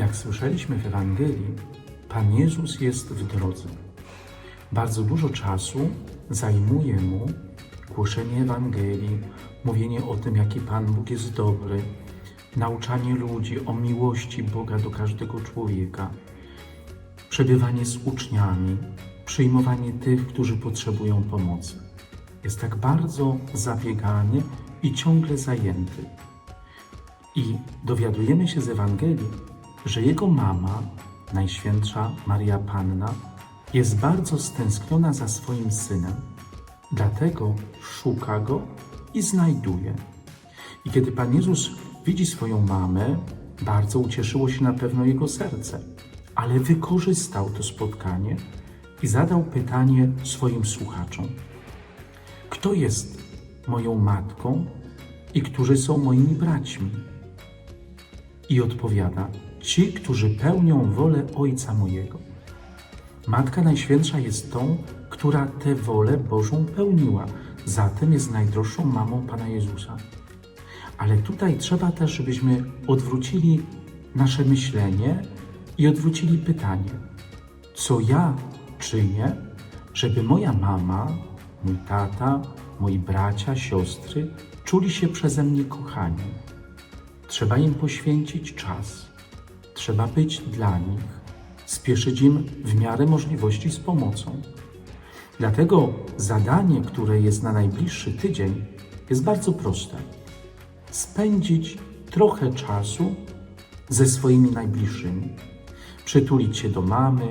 usłyszeliśmy w Ewangelii, Pan Jezus jest w drodze. Bardzo dużo czasu zajmuje mu głoszenie Ewangelii, mówienie o tym, jaki Pan Bóg jest dobry, nauczanie ludzi o miłości Boga do każdego człowieka, przebywanie z uczniami, przyjmowanie tych, którzy potrzebują pomocy. Jest tak bardzo zabiegany i ciągle zajęty. I dowiadujemy się z Ewangelii, że jego mama, Najświętsza Maria Panna, jest bardzo stęskniona za swoim synem, dlatego szuka go i znajduje. I kiedy Pan Jezus widzi swoją mamę, bardzo ucieszyło się na pewno jego serce, ale wykorzystał to spotkanie i zadał pytanie swoim słuchaczom: Kto jest moją matką i którzy są moimi braćmi? I odpowiada: Ci, którzy pełnią wolę Ojca mojego. Matka Najświętsza jest tą, która tę wolę Bożą pełniła, zatem jest najdroższą mamą Pana Jezusa. Ale tutaj trzeba też, żebyśmy odwrócili nasze myślenie i odwrócili pytanie: co ja czynię, żeby moja mama, mój tata, moi bracia, siostry czuli się przeze mnie kochani? Trzeba im poświęcić czas, trzeba być dla nich, spieszyć im w miarę możliwości z pomocą. Dlatego zadanie, które jest na najbliższy tydzień, jest bardzo proste. Spędzić trochę czasu ze swoimi najbliższymi. Przytulić się do mamy,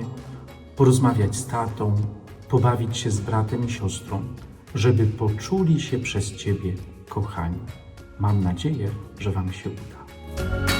porozmawiać z tatą, pobawić się z bratem i siostrą, żeby poczuli się przez Ciebie kochani. Mam nadzieję, że Wam się uda.